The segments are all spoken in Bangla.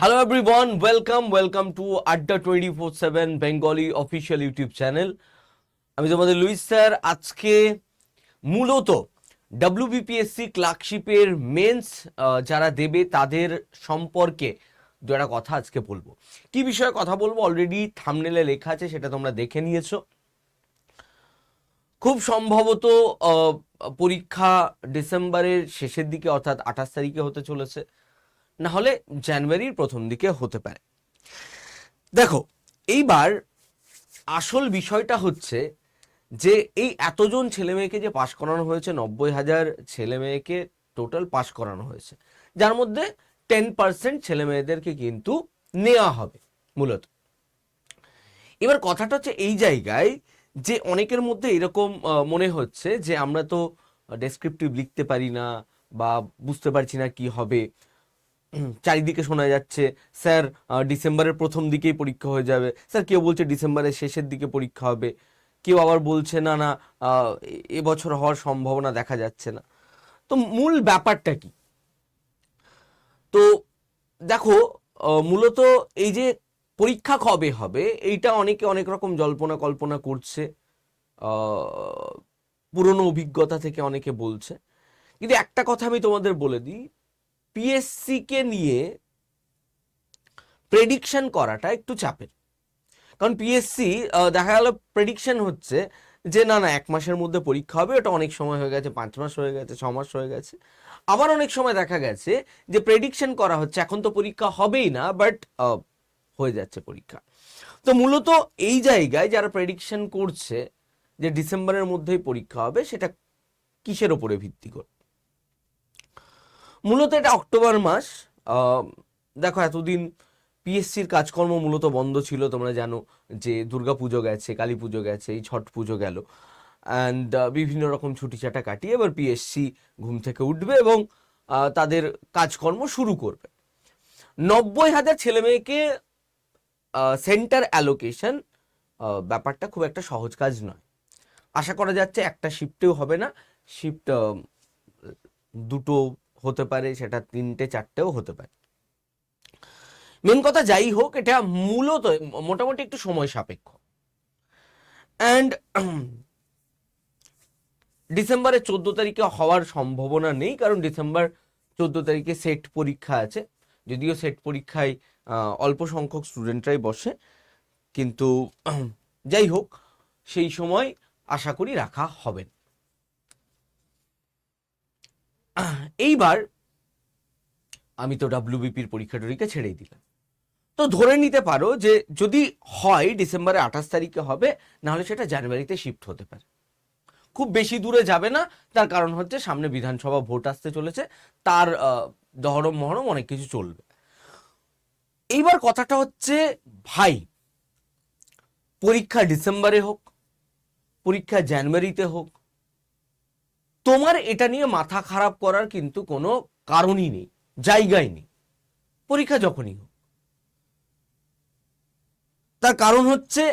Hello everyone welcome welcome to Adda twenty four seven Bengali official YouTube channel আমি তোমাদের লুইস স্যার, আজকে মূলত ডাব্লিউবিপিএসসি ক্লার্কশিপের মেন্স যারা দেবে তাদের সম্পর্কে দু একটা কথা আজকে বলব। কি বিষয়ে কথা বলব? অলরেডি থামনেলে লেখা আছে, সেটা তোমরা দেখে নিয়েছো। খুব সম্ভবত পরীক্ষা ডিসেম্বরের শেষের দিকে, অর্থাৎ আঠাশ তারিখে হতে চলেছে। না হলে জানুয়ারির প্রথম দিকে হতে পারে। দেখো, এইবার আসল বিষয়টা হচ্ছে যে এই এতজন ছেলে মেয়েকে যে পাশ করানো হয়েছে, নব্বই হাজার ছেলে মেয়েকে টোটাল পাশ করানো হয়েছে, যার মধ্যে টেন পার্সেন্ট ছেলে মেয়েদেরকে কিন্তু নেওয়া হবে মূলত। এবার কথাটা হচ্ছে এই জায়গায় যে অনেকের মধ্যে এরকম মনে হচ্ছে যে আমরা তো ডেসক্রিপটিভ লিখতে পারি না বা বুঝতে পারছি না কি হবে। চারিদিকে শোনা যাচ্ছে, স্যার ডিসেম্বরের প্রথম দিকেই পরীক্ষা হয়ে যাবে। স্যার, কেউ বলছে ডিসেম্বরের শেষের দিকে পরীক্ষা হবে। কেউ আবার বলছে, না না এবছর হওয়ার সম্ভাবনা দেখা যাচ্ছে না। তো মূল ব্যাপারটা কি? তো দেখো মূলত এই যে পরীক্ষা কবে হবে, এইটা অনেকে অনেক রকম জল্পনা কল্পনা করছে। পুরনো অভিজ্ঞতা থেকে অনেকে বলছে। কিন্তু একটা কথা আমি তোমাদের বলে দিই পিএসসি কে নিয়ে প্রেডিকশন করাটা একটু চাপের। কারণ পিএসসি দেখা গেল প্রেডিকশন হচ্ছে যে, না না, এক মাসের মধ্যে পরীক্ষা হবে, ওটা অনেক সময় হয়ে গেছে, পাঁচ মাস হয়ে গেছে, ছ মাস হয়ে গেছে। আবার অনেক সময় দেখা গেছে যে প্রেডিকশন করা হচ্ছে, এখন তো পরীক্ষা হবেই না বাট হয়ে যাচ্ছে পরীক্ষা। তো মূলত এই জায়গায় যারা প্রেডিকশন করছে যে, ডিসেম্বরের মধ্যেই পরীক্ষা হবে, সেটা কিসের ওপরে ভিত্তি করে? মূলত এটা অক্টোবর মাস। দেখো, এতদিন পিএসসির কাজকর্ম মূলত বন্ধ ছিল, তোমরা জানো যে দুর্গা পুজো গেছে, কালী পুজো গেছে, এই ছট পুজো গেল। অ্যান্ড বিভিন্ন রকম ছুটি ছাটা কাটিয়ে এবার পিএসসি ঘুম থেকে উঠবে এবং তাদের কাজকর্ম শুরু করবে। নব্বই হাজার ছেলে মেয়েকে সেন্টার অ্যালোকেশন ব্যাপারটা খুব একটা সহজ কাজ নয়। আশা করা যাচ্ছে একটা শিফটেও হবে না। শিফট দুটো হতে পারে, সেটা তিনটে, চারটেও হতে পারে। মেন কথা যাই হোক, এটা মূলত, মোটামুটি একটু সময় সাপেক্ষ। অ্যান্ড ডিসেম্বরের চোদ্দ তারিখে হওয়ার সম্ভাবনা নেই, কারণ ডিসেম্বর চোদ্দ তারিখে সেট পরীক্ষা আছে। যদিও সেট পরীক্ষায় অল্প সংখ্যক স্টুডেন্টরাই বসে, কিন্তু, যাই হোক, সেই সময় আশা করি রাখা হবে না। এইবার আমি তো ডাব্লিউবিপির পরীক্ষা টরীক্ষা ছেড়েই দিলাম। তো ধরে নিতে পারো যে যদি হয় ডিসেম্বরের আঠাশ তারিখে হবে, নাহলে সেটা জানুয়ারিতে শিফট হতে পারে। খুব বেশি দূরে যাবে না, তার কারণ হচ্ছে সামনে বিধানসভা ভোট আসতে চলেছে, তার দহরম মহরম অনেক কিছু চলবে। এইবার কথাটা হচ্ছে ভাই, পরীক্ষা ডিসেম্বরে হোক, পরীক্ষা জানুয়ারিতে হোক তোমার এটা নিয়ে মাথা খারাপ করার কিন্তু কোনো কারণই নেই জায়গায় নেই। পরীক্ষা যখনই হোক। তার কারণ হচ্ছে,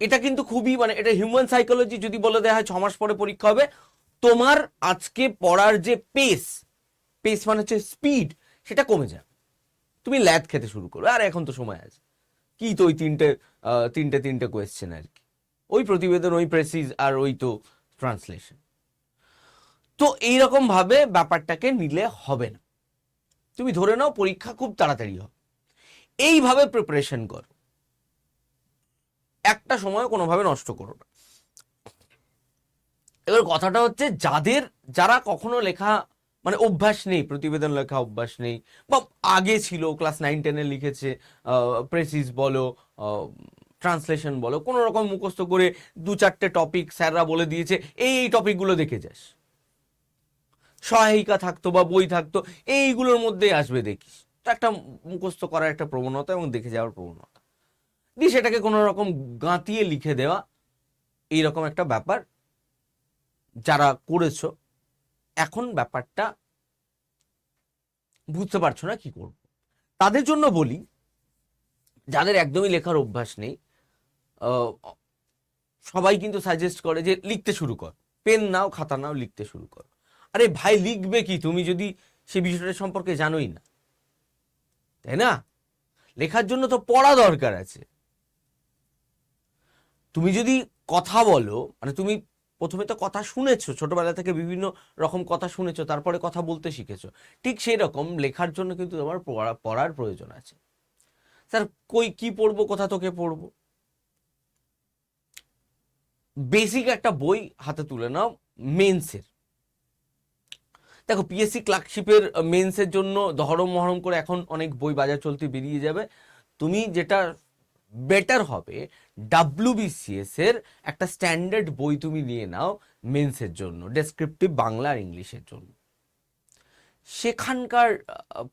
এটা কিন্তু খুবই মানে এটা হিউম্যান সাইকোলজি যদি বলে দেওয়া হয় ছ মাস পরে পরীক্ষা হবে। তোমার আজকে পড়ার যে পেস পেস মানে হচ্ছে স্পিড সেটা কমে যাবে। তুমি ল্যাদ খেতে শুরু করবে আর এখন তো সময় আছে। কি তো ওই তিনটে তিনটে তিনটে কোয়েশ্চেন আর কি। ওই প্রতিবেদন, ওই প্রেসিজ আর ওই তো ট্রান্সলেশন তো এইরকম ভাবে ব্যাপারটাকে নিলে হবে না। তুমি ধরে নাও পরীক্ষা খুব তাড়াতাড়ি হবে। এইভাবে প্রিপারেশন করো। একটা সময় কোনোভাবে নষ্ট করো না। এবার কথাটা হচ্ছে যাদের, যারা কখনো লেখা মানে অভ্যাস নেই, প্রতিবেদন লেখা অভ্যাস নেই, বা আগে ছিল ক্লাস নাইন টেনে লিখেছে প্রেসিস বলো ট্রান্সলেশন বলো কোনো রকম মুখস্থ করে দু চারটে টপিক স্যাররা বলে দিয়েছে, এই এই টপিকগুলো দেখে যাস। সহায়িকা থাকতো বা বই থাকতো, এইগুলোর মধ্যেই আসবে দেখিস। একটা মুখস্থ করার একটা প্রবণতা এবং দেখে যাওয়ার প্রবণতা। দিয়ে সেটাকে কোনো রকম গাঁতিয়ে লিখে দেওয়া, এইরকম একটা ব্যাপার যারা করেছ, এখন ব্যাপারটা বুঝতে পারছ না কি করব। তাদের জন্য বলি, যাদের একদমই লেখার অভ্যাস নেই সবাই কিন্তু সাজেস্ট করে যে লিখতে শুরু কর। পেন নাও, খাতা নাও, লিখতে শুরু কর। আরে ভাই লিখবে কি? তুমি যদি সে বিষয়টা সম্পর্কে জানোই না। তাই না? লেখার জন্য তো পড়া দরকার আছে। তুমি যদি কথা বলো মানে তুমি প্রথমে তো কথা শুনেছো, ছোটবেলা থেকে বিভিন্ন রকম কথা শুনেছো, তারপরে কথা বলতে শিখেছো, ঠিক সেই রকম লেখার জন্য কিন্তু তোমার পড়া, পড়ার প্রয়োজন আছে। স্যার, কই, কি পড়ব, কোথা তোকে পড়ব? বেসিক একটা বই হাতে তুলে নাও, মেন্সের। দেখো পিএসসি ক্লার্কশিপের মেন্সের জন্য ধরম মহরম করে এখন অনেক বই বাজার চলতে বেরিয়ে যাবে। তুমি যেটা বেটার হবে ডাব্লিউবিসিএস এর একটা স্ট্যান্ডার্ড বই তুমি নিয়ে নাও মেন্সের জন্য ডেসক্রিপটিভ বাংলা আর ইংলিশের জন্য। সেখানকার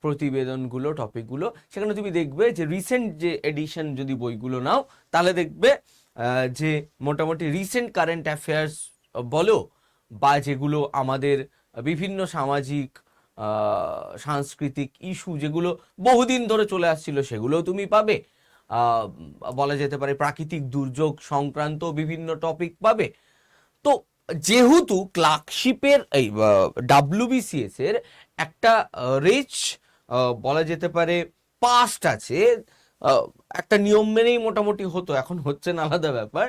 প্রতিবেদনগুলো টপিকগুলো সেখানে তুমি দেখবে যে রিসেন্ট যে এডিশন যদি বইগুলো নাও, তাহলে দেখবে যে মোটামুটি রিসেন্ট কারেন্ট অ্যাফেয়ার্স বলো, বা যেগুলো আমাদের বিভিন্ন সামাজিক সাংস্কৃতিক ইস্যু যেগুলো বহুদিন ধরে চলে আসছিল সেগুলোও তুমি পাবে। বলা যেতে পারে প্রাকৃতিক দুর্যোগ সংক্রান্ত বিভিন্ন টপিক পাবে। তো যেহেতু ক্লার্কশিপের এই ডাব্লিউবিসিএস এর একটা রিচ বলা যেতে পারে পাস্ট আছে একটা নিয়ম মেনেই মোটামুটি হতো, এখন হচ্ছে না, আলাদা ব্যাপার।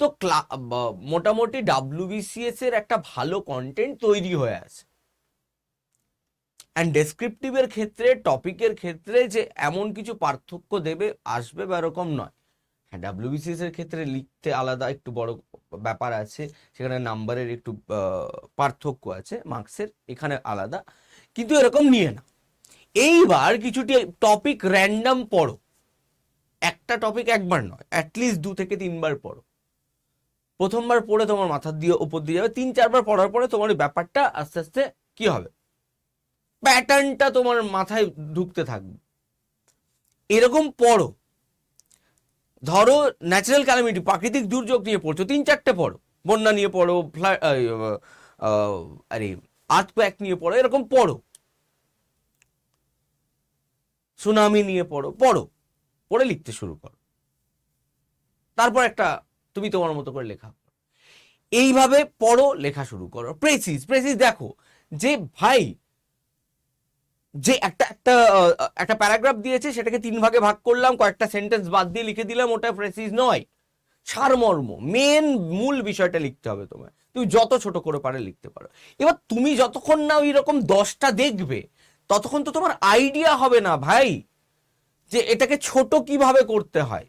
তো মোটামুটি ডাব্লিউবিসিএস এর একটা ভালো কন্টেন্ট তৈরি হয়ে আছে। অ্যান্ড ডেসক্রিপটিভের ক্ষেত্রে টপিকের ক্ষেত্রে যে এমন কিছু পার্থক্য দেবে, আসবে বা এরকম নয়। হ্যাঁ ডাব্লিউবিসিএস এর ক্ষেত্রে লিখতে আলাদা একটু বড় ব্যাপার আছে। সেখানে নাম্বারের একটু পার্থক্য আছে মার্কসের এখানে আলাদা। কিন্তু এরকম নিয়ে না। এইবার কিছুটি টপিক র্যান্ডাম পড়ো। একটা টপিক একবার নয় অ্যাটলিস্ট দু থেকে তিনবার পড়ো। প্রথমবার পড়ে তোমার মাথার দিয়ে উপর দিয়ে যাবে, তিন চারবার পড়ার পরে তোমার ওই ব্যাপারটা আস্তে আস্তে কি হবে? প্যাটার্নটা তোমার মাথায় ঢুকতে থাকবে। এরকম পড়ো। ধরো ন্যাচারাল ক্যালামিটি প্রাকৃতিক দুর্যোগ নিয়ে পড়ছো, তিন চারটে পড়ো। বন্যা নিয়ে পড়ো আরে আর্থক্যাক নিয়ে পড়ো, এরকম পড়ো। সুনামি নিয়ে পড়ো পড়ো। পড়ে লিখতে শুরু করো। তারপর একটা তুমি তোমার মতো করে লেখা। এইভাবে পড়ো, লেখা শুরু করো। প্রেসিস প্রেসিস দেখো, যে ভাই যে একটা একটা একটা প্যারাগ্রাফ দিয়েছে, সেটাকে তিন ভাগে ভাগ করলাম, কয়েকটা সেন্টেন্স বাদ দিয়ে লিখে দিলাম, ওটা প্রেসিস নয়। সারমর্ম মেন মূল বিষয়টা লিখতে হবে তোমার তুমি যত ছোট করে পারে লিখতে পারো। এবার তুমি যতক্ষণ না ওই রকম দশটা দেখবে, ততক্ষণ তো তোমার আইডিয়া হবে না ভাই, যে এটাকে ছোট কীভাবে করতে হয়।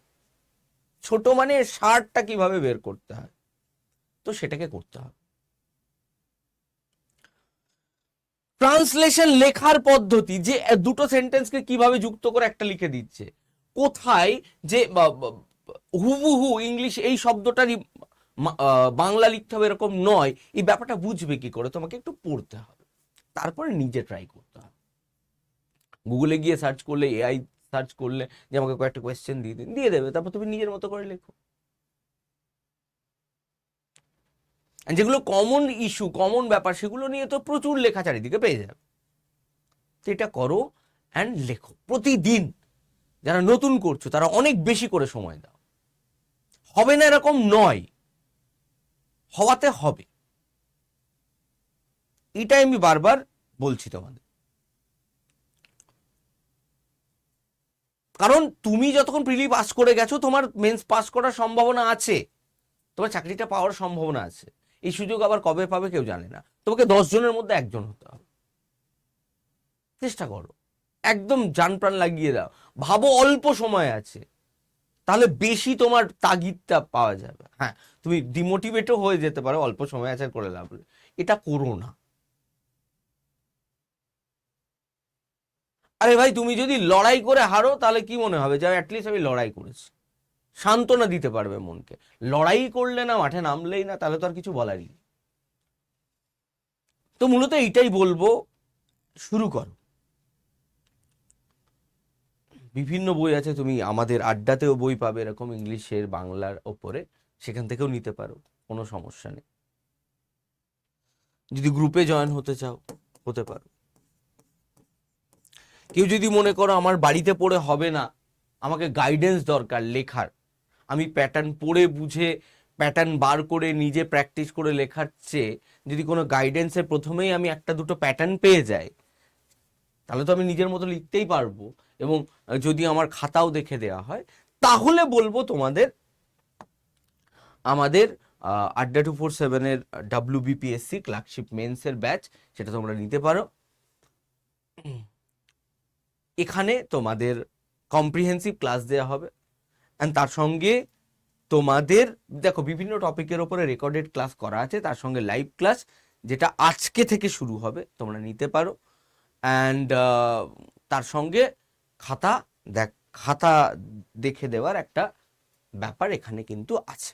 ছোট মানে সারটা কীভাবে বের করতে হয়? তো সেটাকে করতে হবে। ট্রান্সলেশন লেখার পদ্ধতি যে দুটো সেন্টেন্সকে কীভাবে যুক্ত করে একটা লিখে দিচ্ছে। কোথায় যে হুবহু ইংলিশ এই শব্দটারই বাংলা লিখতে হবে এরকম নয়, এই ব্যাপারটা বুঝবে কি করে? তোমাকে একটু পড়তে হবে। তারপরে নিজে ট্রাই করতে হবে। গুগলে গিয়ে সার্চ করলে এআই সার্চ করলে যে আমাকে কয়েকটা কোয়েশ্চেন দিয়ে দিন, দিয়ে দেবে, তারপর তুমি নিজের মতো করে লেখো। যেগুলো কমন ইস্যু কমন ব্যাপার, সেগুলো নিয়ে তো প্রচুর লেখা চারিদিকে পেয়ে যাবে। তো এটা করো অ্যান্ড লেখো। প্রতিদিন যারা নতুন করছ, তারা অনেক বেশি করে সময় দাও। হবে না এরকম নয়। হওয়াতে হবে। এটাই আমি বারবার বলছি তোমাদের। কারণ তুমি যতক্ষণ প্রিলি পাস করে গেছো, তোমার মেন্স পাস করার সম্ভাবনা আছে। তোমার চাকরিটা পাওয়ার সম্ভাবনা আছে। এই সুযোগ আবার কবে পাবে কেউ জানে না। তোমাকে দশ জনের মধ্যে একজন হতে হবে। চেষ্টা করো। একদম জান প্রাণ লাগিয়ে দাও। ভাবো অল্প সময় আছে। তাহলে বেশি তোমার তাগিদটা পাওয়া যাবে। হ্যাঁ তুমি ডিমোটিভেটও হয়ে যেতে পারো, অল্প সময় আছে করে লাভ। এটা করো না। আরে ভাই, তুমি যদি লড়াই করে হারো, তাহলে কি মনে হবে? যে অ্যাটলিস্ট আমি লড়াই করেছি। সান্ত্বনা দিতে পারবে মনকে। লড়াই করলে না, মাঠে নামলেই না, তাহলে তো আর কিছু বলারই তো মূলত এইটাই বলব, শুরু করো। বিভিন্ন বই আছে, তুমি আমাদের আড্ডাতেও বই পাবে, এরকম ইংলিশের, বাংলার ওপরে। সেখান থেকেও নিতে পারো, কোনো সমস্যা নেই। যদি গ্রুপে জয়েন হতে চাও, হতে পারো। কেউ যদি মনে করো আমার বাড়িতে পড়ে হবে না, আমাকে গাইডেন্স দরকার লেখার। আমি প্যাটার্ন পড়ে বুঝে প্যাটার্ন বার করে নিজে প্র্যাকটিস করে লেখার চেয়ে যদি কোনো গাইডেন্সে প্রথমেই আমি একটা দুটো প্যাটার্ন পেয়ে যাই, তাহলে তো আমি নিজের মতো লিখতেই পারব এবং যদি আমার খাতাও দেখে দেওয়া হয়, তাহলে বলব তোমাদের, আমাদের আড্ডা টু ফোর সেভেনের ডাব্লিউ বিপিএসসি ক্লার্কশিপ মেন্সের ব্যাচ সেটা তোমরা নিতে পারো। এখানে তোমাদের কম্প্রিহেন্সিভ ক্লাস দেওয়া হবে। অ্যান্ড তার সঙ্গে তোমাদের, দেখো বিভিন্ন টপিকের ওপরে রেকর্ডেড ক্লাস করা আছে, তার সঙ্গে লাইভ ক্লাস যেটা আজকে থেকে শুরু হবে, তোমরা নিতে পারো। অ্যান্ড তার সঙ্গে খাতা, দেখ, খাতা দেখে দেওয়ার একটা ব্যাপার এখানে কিন্তু আছে।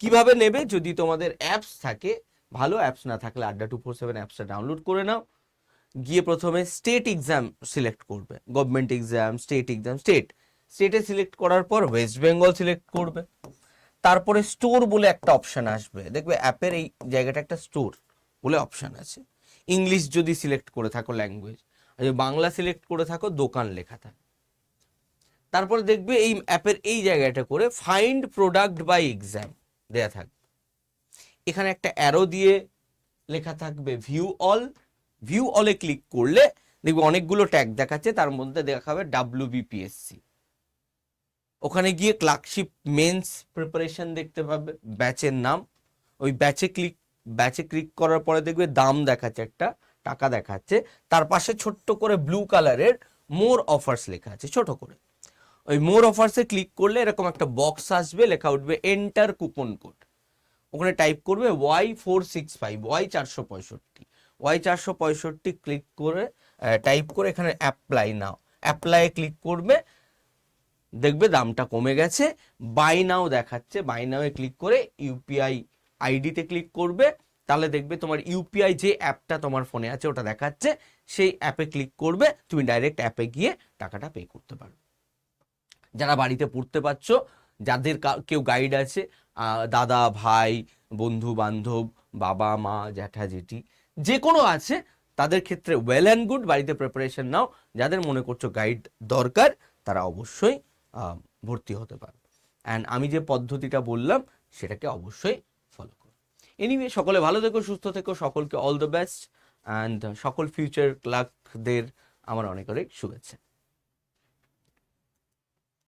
কীভাবে নেবে? যদি তোমাদের অ্যাপস থাকে, ভালো অ্যাপস না থাকলে আড্ডা টু ফোর সেভেন অ্যাপসটা ডাউনলোড করে নাও। গিয়ে প্রথমে স্টেট এক্সাম সিলেক্ট করবে। Government exam state exam state স্টেটে সিলেক্ট করার পর ওয়েস্ট বেঙ্গল সিলেক্ট করবে। তারপরে স্টোর বলে একটা অপশন আসবে। দেখবে অ্যাপের এই জায়গাটা একটা স্টোর বলে অপশান আছে। ইংলিশ যদি সিলেক্ট করে থাকো ল্যাঙ্গুয়েজ আর যদি বাংলা সিলেক্ট করে থাকো, দোকান লেখা থাকে। তারপরে দেখবে এই অ্যাপের এই জায়গাটা করে ফাইন্ড প্রোডাক্ট বাই এক্সাম দেয়া থাকবে। এখানে একটা অ্যারো দিয়ে লেখা থাকবে ভিউ অল ভিউ অলে ক্লিক করলে দেখবে অনেকগুলো ট্যাগ দেখাচ্ছে, তার মধ্যে দেখাবে ডাব্লিউ বিপিএসসি ওখানে গিয়ে ক্লার্কশিপ মেন্স প্রিপারেশন দেখতে পাবে ব্যাচের নাম। ওই ব্যাচে ক্লিক ব্যাচে ক্লিক করার পরে দেখবে দাম দেখাচ্ছে একটা, টাকা দেখাচ্ছে। তার পাশে ছোট্ট করে ব্লু কালারের মোর অফার্স লেখা আছে, ছোট করে। ওই মোর অফার্সে ক্লিক করলে এরকম একটা বক্স আসবে, লেখা উঠবে এন্টার কুপন কোড ওখানে টাইপ করবে Y four six five Y চারশো পঁয়ষট্টি। ওয়াই চারশো পঁয়ষট্টি ক্লিক করে টাইপ করে এখানে অ্যাপ্লাই নাও। অ্যাপ্লাই ক্লিক করবে, দেখবে দামটা কমে গেছে। বাই নাও দেখাচ্ছে বাই নাও ক্লিক করে ইউপিআই আইডিতে ক্লিক করবে। তাহলে দেখবে তোমার ইউপিআই যে অ্যাপটা তোমার ফোনে আছে, ওটা দেখাচ্ছে। সেই অ্যাপে ক্লিক করবে, তুমি ডাইরেক্ট অ্যাপে গিয়ে টাকাটা পে করতে পারো। যারা বাড়িতে পড়তে পারছ, যাদের কেউ গাইড আছে দাদা, ভাই বন্ধু বান্ধব বাবা, মা, জ্যাঠা, জেঠি যে কোনো আছে, তাদের ক্ষেত্রে ওয়েল অ্যান্ড গুড বাড়িতে প্রিপারেশন নাও। যাদের মনে করছ গাইড দরকার, তারা অবশ্যই ভর্তি হতে পারবে অ্যান্ড আমি যে পদ্ধতিটা বললাম, সেটাকে অবশ্যই ফলো করো। এনিওয়ে সকলে ভালো থেকো, সুস্থ থেকো, সকলকে অল দ্য বেস্ট অ্যান্ড সকল ফিউচার ক্লার্কদের আমার অনেক অনেক শুভেচ্ছা।